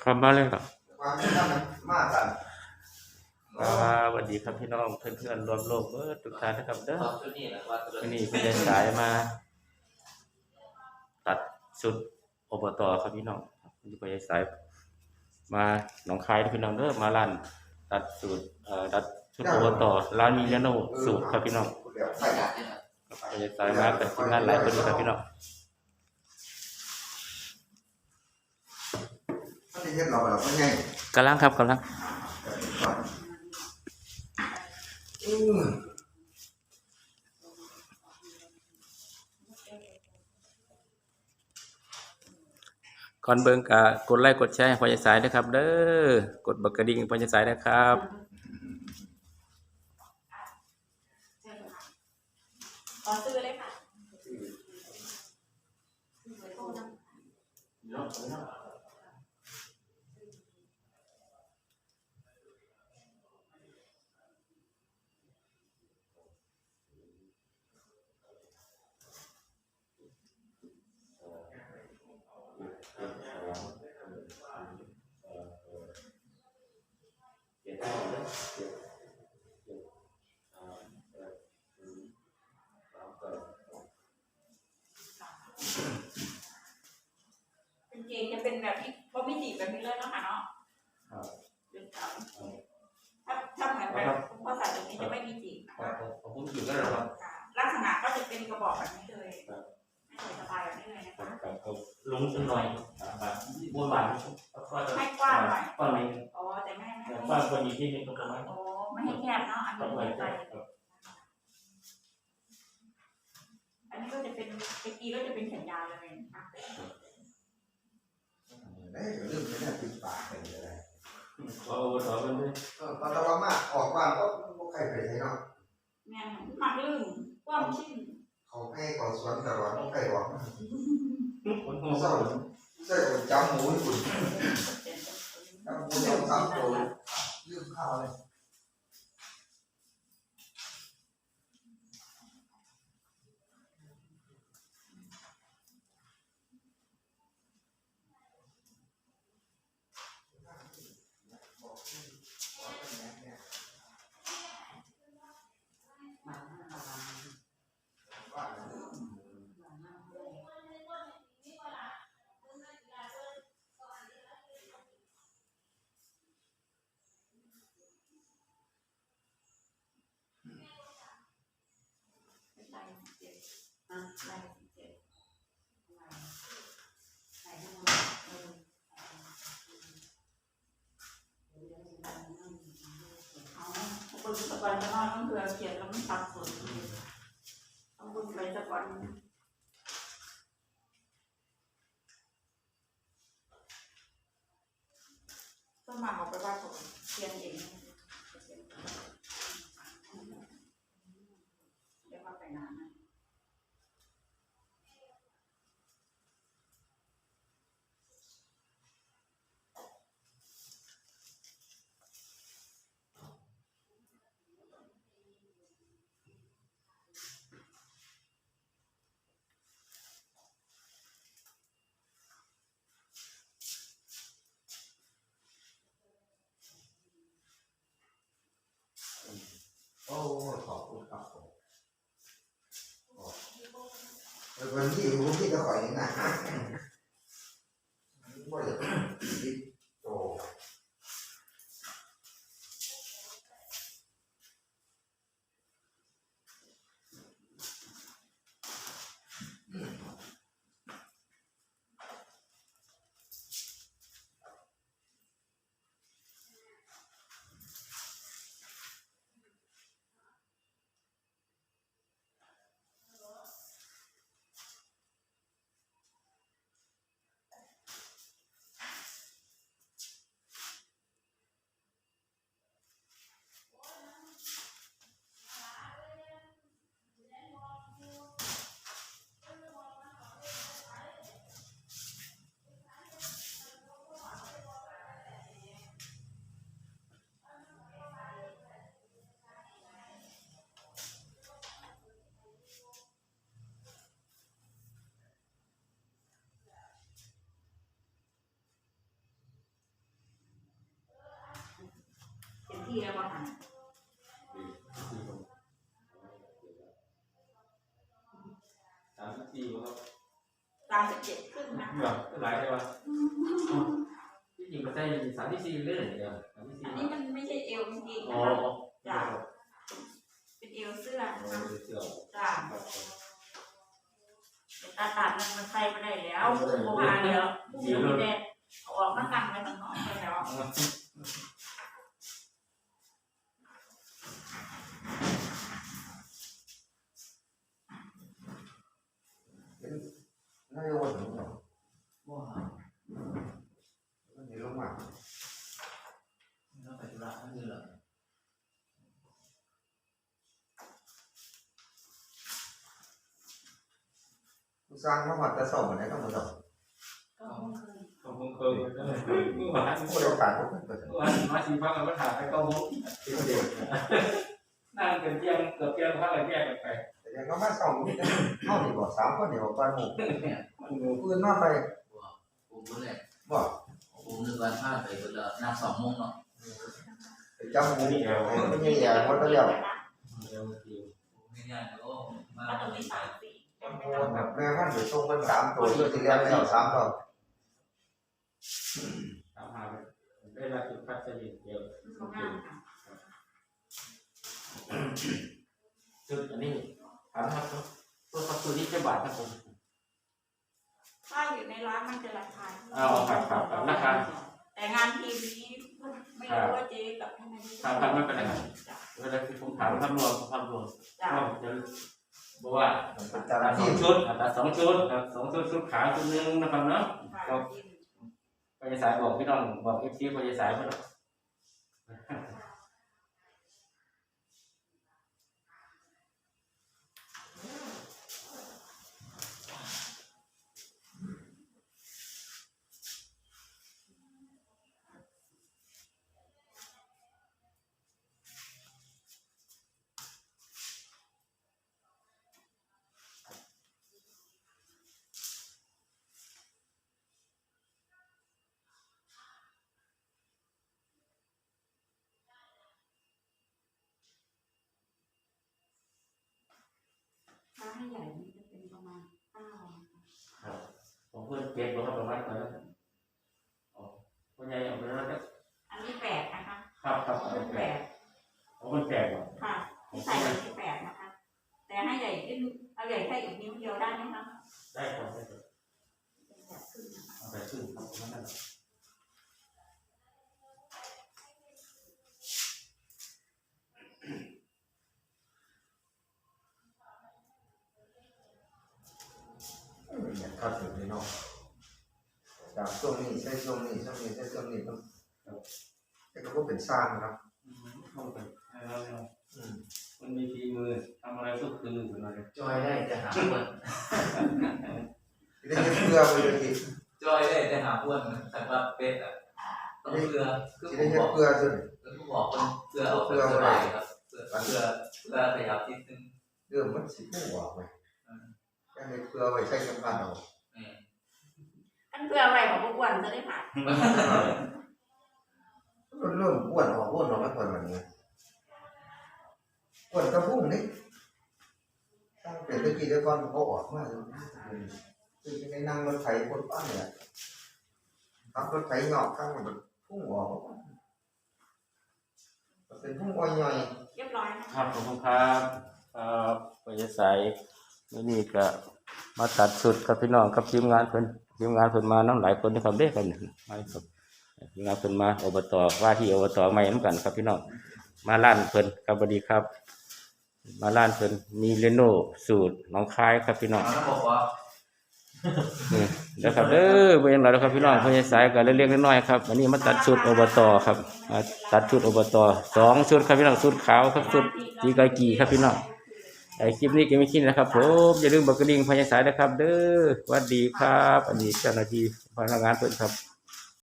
เข้ามาเลยครับความที่ทำมากกันอ่าสวัสดีครับพี่น้องเพื่อนๆรวมโลกเออทุกท่านนะครับเด้อเอาตัวนี้แหละว่าตัววันนี้นี้เพื่อนสายมา ตัดสุดอบตครับพี่น้องวันนี้เพื่อนสาย มาหนองคายพี่น้องเด้อมาร้านตัดสูตรเอ่อตัดชุดอบตร้านมียาโนสูตรครับพี่น้องเดี๋ยวปใส่ระหยัดนี่แหละเพื่อนสายมากับทีมงานหลายคนอยู่ครับพี่น้อง ถ้า ที่เฮ็ดเราเราก็ง่ายกำลังครับกำลังอืมก่อนเบิ่งก็กดไลค์กดแชร์ให้พ่อใหญ่สายนะครับ เด้อกดบักกระดิ่งให้พ่อใหญ่สายนะครับขอซื้อเลยค่ะ เป็นเกงจะเป็นแบบที่ว่าไม่จีบแบบ นี้เลยเนาะค่ะเนาะเป็นเอาถ้าถ้าเหมือนแบบภาษาตรงนี้จะไม่มีจีบนะคะผมอยู่กันแล้วครับค่ะลักษณะก็จะเป็นกระบอกแบบนี้เลยไม่ใส่สบายแบบนี้เลยนะคะลงสักหน่อยครับบัวบานให้กว้างหน่อยกว้างหน่อยอ๋อแต่ไม่ไม่กว้างไม่กว่านี้ที่นึงก็ประมาณโอ้ไม่ให้แคบเนาะอันปนี้ระมาไม่ณไปครับอันนี้ก็จะเป็นตะกี้ก็จะเป็นแขนยาวเลยนะ คะเอ้ยเรื่องนี้เนี่ยติดปากกันเลยเอาต่อกันด้วยเออตอนเรามากออกบ้านก็ไม่ใครไปใช่เนาะแม่นมักลื่นกว้างชิ้นเขาให้ก่อสวนตลอดไม่ใครบอกคนหัวเศร้าใส่จำหมูญี่ปุ่นเป็นจำหมูต้องซ้ำตัวลืมข้าวเลย ลายสิบเจ็ดอะลายสิบเจ็ดลายลายให้มันเออเอา บนมากอนอนต้องเผื่อเขียนแล้วมันตัดสนต้องบนไปสักวันต้องมาเอกไปว่าผมเขียนเองเดี๋ยวมาไปนานนะ โอ้ขอบคุณครับผม วันที่รู้ที่จะขอยนะว่าจะดิโต ปีแล้วอะค่ะสามสิบสี่ครับสามสิบเจ็ดครึ่งนะเหรอหลายใช่ปะที่จริงก็ได้สามที่สี่เรื่องเดียวสามที่สี่อันนี้มันไม่ใช่เอวจริงๆอ๋นะอคะจ้ะเป็นเอวเสื้อนะคะเสื้อจ้ะตาตัดมันมันใส่ไม่ได้แล้วผู้โมหาเดียวผู้มีแดดเอาออกมาตั้งไว้ข้างนอกไปแล้ว น่าจะวันนี้เนาะ ว้า วันนี้ลงมา แล้วไปธุระนั่นคือเหรอ ผู้ สร้างมาหอดจะสอบเหมือนกันทั้งหมดหรอกก็คงเคยขอบคุณเคยเมื่อวานผู้โดยการทุกคนเปิดเมื่อวานมาสีฟ้ากับมาถ่ายไปก้าโมงที่เดียวนั่งเป็นเที่ยงเกือบเที่ยงพักอะไรแยกกันไปแต่ยังก็มาสองนี่เท่านี่บอกสามคนนี่บอกบ้านหมู่เนี่ยหมู่ปืนมาไปว้าผมก็เลยบอกผมนึกวันพลาดไปก็เลยนับสองโมงเนาะจำหมู่ไม่ใช่ยาหมดแล้วเดี๋ยวเดียวไม่ง่ายแล้วมาถ้าตรงนี้ แบบแม่มันอยู่ตรงกันสามตัวเพื่อที่แล้วแล้วสามตัวตามหาไปได้รับจุดพัชริเดียวตรงนั้นค่ะจุดอันนี้ถามครับตัวประตูนี้จะบาทครับผมถ้าอยู่ในร้านมันจะราคาเอาครับครับครับราคาแต่งานทีมนี้ไม่รู้ว่าเจ๊กับท่านนายกครับครับไม่เป็นไรครับจ้ะเวลาที่ผมถามภาพรวมภาพรวมจ้ะ ก็จะบอกว่ามันเป็นตัจาดรสอที่งชุดตัดสองชุดครับสองชุดชุดขาวชุดหนึงนะครับเนาะค่ะพยาสายบอกพี่น้องบอกเอฟซีพยาสายเพื่อน ถ้าให้ใหญ่นี่จะเป็นประมาณเก้าครับผมเพื่อนเก็บบอกประมาณก่อนแล้วอ๋อคนใหญ่เอาไปแล้วก็อันนี้แปดนะคะครับครับอันเอานี้ไปแปดเอาคนแก่ก่อนค่ะที่ใส่อันนี้แปดนะคะ แต่ให้ใหญ่ขึ้นเอาใหญ่แค่อีกนิ้วเดียวได้ไหมคะได้ครับได้ครับเป็นแบบขึ้นนะคะเอาไปขึ้นครับประมาณนั้นแหละ นี่เนาะจากช่วงนี้ใช้ช่วงนี้ช่วงนี้ใช้ช่วงนี้ต้องแต่ก็เป็นสร้างนะอืมเข้าไปให้เราเนี่ยอืมมันมีทีมือทำอะไรก็คือเหมือนกันจอยได้แต่หาอ้วนที่ได้เพื่อไปเลยทีจอยได้แต่หาอ้วนแต่ว่าเป็ดอะต้องเพื่อคือที่ผได้มบอกเพื่อจนคือผมบอกคนเพื่อเอาเพื่อสบายครับเพื่อเพื่อเพื่อขยับนิดนึงเรื่องมันสิผู้ออกไปแค่ในเพื่อไว้ใช้กำลังเอานี่ อันเพื่ออะไรของพวกวันจะได้ผ่านมันเริ่มอ้วนออกอ้วนออกมาก่อนแบบนี้อ้วนกระพุ่งนี่ตั้งแต่ตะกี้เดี๋ยวก่อนเขาออกมาเลยคือจะไปนั่งรถไถคนป้านเนี่ยขับรถไถหยอกข้างมันพุ่งออกมันเป็นพุ่งอ้อยย่อยเรียบร้อยนะคคะรับขอบคุณครับครับพยาสายมื่อนี้ก็มาตัดสุดกับพี่น้องกับทีมงานเพิ่น ทีมงานเพิ่นมาน้องหลายคนนะครับเด้ครับมาครับทีมงานเพิ่นมาอบตว่าที่อบตใหม่น้ำกันครับพี่น้องมาล้านเพิ่นครับสวัสดีครับ มาล้านเพิ่นมีเรโนสูตรหน้องคายครับพี่น้องเอาแล้วบอกว่านี่เดี๋ยวครับเด้อเบิ่งแล้วครับพี่น้องพยาสายก็เล็กๆน้อยๆครับวันนี้มาตัดชุดอบตครับมาตัดชุดอบตสองชุดครับพี่น้องชุดขาวครับชุดจีกากีครับพี่น้อง ไอคลิปนี้ก็ไม่คิดนะครับผมอย่าลืมบักกระดิ่งพยาสายนะครับ เด้อสวัสดีครับ อันนี้เจ้าหน้าที่พนักงานเพิ่นครับ